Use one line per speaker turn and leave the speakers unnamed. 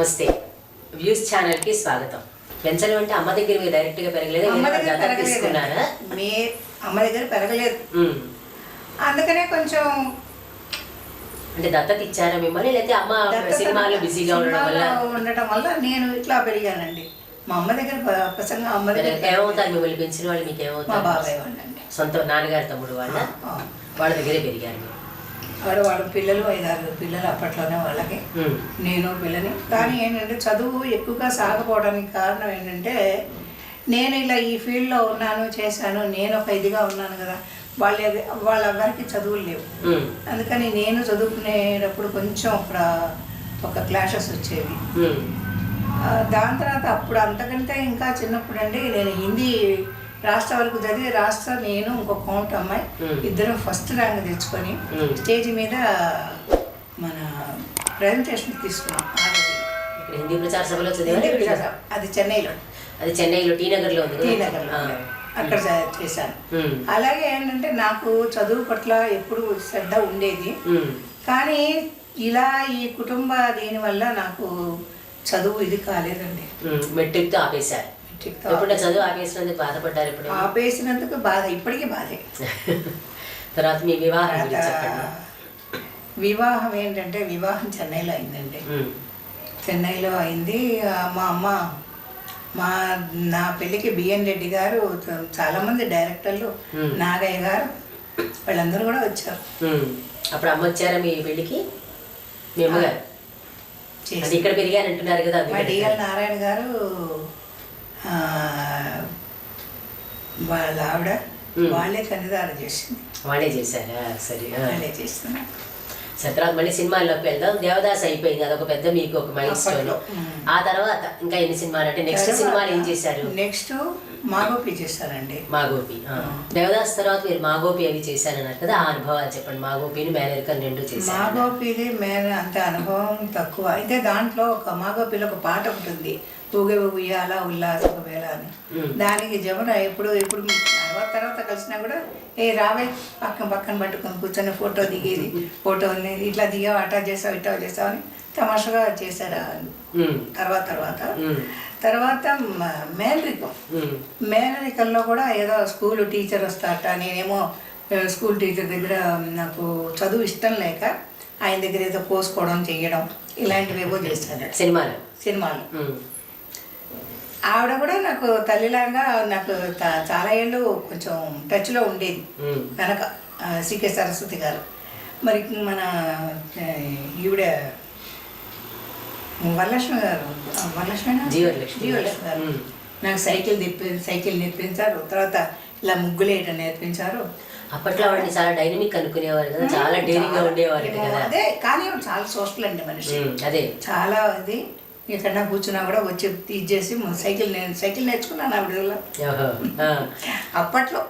నమస్తే. వ్యూస్ ఛానల్కి స్వాగతం. పెంచడం అంటే అమ్మ దగ్గర మీరు డైరెక్ట్గా పెరగలేదు?
అమ్మ దగ్గర
దత్తత తీసుకున్నారా?
పెరగలేదు మీ అమ్మ దగ్గర పెరగలేదు.
ఉమ్.
అందుకనే కొంచెం
అంటే దత్తత ఇచ్చారా మిమ్మల్ని? లేకపోతే అమ్మ
దత్తత-
సినిమాలో బిజీగా ఉండడం వల్ల?
సినిమాలో ఉండటం వల్ల నేను ఇట్లా పెరిగానండి. మా అమ్మ దగ్గర ప- ప్రసంగం అమ్మ దగ్గర
ఏమవుతారు మిమ్మల్ని పెంచిన వాళ్ళు? మీకు
మా
ఏమవుతారు
బాబాయ్ వాళ్ళండి.
సొంత నాన్నగారు తమ్ముడు వాళ్ళ?
ఆ.
వాళ్ళ దగ్గరే పెరిగారు మీరు.
వాడు వాళ్ళ పిల్లలు ఐదారు పిల్లలు అప్పట్లోనే వాళ్ళకి. నేను పిల్లని. కానీ ఏంటంటే చదువు ఎక్కువగా సాగపోవడానికి కారణం ఏంటంటే నేను ఇలా ఈ ఫీల్డ్లో ఉన్నాను చేశాను నేను ఒక ఇదిగా ఉన్నాను కదా. వాళ్ళ వాళ్ళెవరికి చదువులు లేవు. అందుకని నేను చదువుకునేటప్పుడు కొంచెం అక్కడ ఒక క్లాషెస్ వచ్చేవి. దాని తర్వాత అప్పుడు అంతకంటే ఇంకా చిన్నప్పుడు అండి నేను హిందీ రాష్ట్ర వరకు చదివి రాష్ట్ర నేను ఇంకొక కౌంట్ అమ్మాయి. ఇద్దరం ఫస్ట్ ర్యాంక్ తెచ్చుకొని. స్టేజ్ మీద మన ప్రజెంటేషన్ తీసుకున్నాం.
ఇక్కడ హిందీ ప్రచార సభలో.
అది చెన్నైలో
అది చెన్నైలో టీ నగర్లో ఉంది
టీ? నగర్లో. అక్కడ చేశాను. అలాగే ఏంటంటే నాకు చదువు పట్ల ఎప్పుడు శ్రద్ధ ఉండేది. కానీ ఇలా ఈ కుటుంబ దీనివల్ల నాకు చదువు ఇది కాలేదండి
ఉమ్. మెట్రిక్తో ఆపేశారు
మెట్రిక్తో
ఎప్పుడు చదువు ఆపేసినందుకు బాధపడ్డారు ఇప్పుడు
ఆపేసినందుకు బాధ ఇప్పటికీ బాధే
తర్వాత మీ వివాహం
వివాహం ఏంటంటే వివాహం చెన్నైలో అయిందండి. చెన్నైలో అయింది మా అమ్మ మా నా పెళ్ళికి బిఎన్ రెడ్డి గారు చాలామంది డైరెక్టర్లు. నాగయ్య గారు వాళ్ళందరూ కూడా వచ్చారు.
అప్పుడు అమ్మ వచ్చారా మీ పెళ్ళికి మీ అమ్మగారు ఇక్కడ పెరిగానంటున్నారు కదా
మా. డిఎల్ నారాయణ గారు వాళ్ళ ఆవిడ. వాళ్ళే కన్నిదారు చేసింది.
వాళ్ళే చేశారా? సరే.
వాళ్ళే చేస్తున్నారు.
సరే తర్వాత మళ్ళీ సినిమాల్లోకి వెళ్దాం. దేవదాస్ అయిపోయింది. అదొక పెద్ద మీకు ఒక మైల్ స్టోన్. ఆ తర్వాత ఇంకా ఎన్ని సినిమాలు అంటే నెక్స్ట్ సినిమాలు ఏం చేశారు?
నెక్స్ట్ మాగోపి చేశారండి.
మా గోపి ఆ. దేవదాస్ తర్వాత మీరు మా గోపి అవి చేశారన్నారు కదా ఆ అనుభవాలు చెప్పండి. మా గోపిని మేనరికన్ రెండు చేశారు.
మాగోపిది మేన అంత అనుభవం తక్కువ. అయితే దాంట్లో ఒక మాగోపిలో ఒక పాట ఉంటుంది. ఊగే ఉయ్యాల ఉల్లాస వేళ అని. దానికి జమున ఎప్పుడు ఇప్పుడు తర్వాత తర్వాత కలిసినా కూడా ఏ రావే పక్కన పక్కన పట్టుకొని కూర్చొని ఫోటో దిగేది ఫోటో అనేది ఇట్లా దిగావు అటా చేసావు ఇటా చేసావు అని తమాషగా చేశారు. తర్వాత తర్వాత. తర్వాత మేనరికం
ఉమ్.
మేనరికల్లో కూడా ఏదో స్కూల్ టీచర్ వస్తారట నేనేమో స్కూల్ టీచర్ దగ్గర నాకు చదువు ఇష్టం లేక ఆయన దగ్గర ఏదో కోసుకోవడం చెయ్యడం ఇలాంటివి ఏవో చేశాను
సినిమాలు
సినిమాలు. ఆవిడ కూడా నాకు తల్లిలాగా నాకు చాలా ఏళ్ళు కొంచెం టచ్లో ఉండేది. కనుక సికే సరస్వతి గారు. మరి మన ఈవిడ వరలక్ష్మి గారు వరలక్ష్మి
జీవలక్ష్మి.
జీవలక్ష్మి గారు. నాకు సైకిల్ తిప్పి సైకిల్ నేర్పించారు. తర్వాత ఇలా ముగ్గులు వేయడం నేర్పించారు.
అప్పట్లో వాడిని చాలా డైనమిక్ అనుకునేవారు కదా చాలా డేరింగ్గా ఉండేవారు
అదే కానీ చాలా సోషల్ అండి మనిషి.
అదే.
చాలా ఇది. ఎక్కడన్నా కూర్చున్నా కూడా వచ్చి తీసేసి సైకిల్ నేను సైకిల్ నేర్చుకున్నాను ఆవిడ. అప్పట్లో.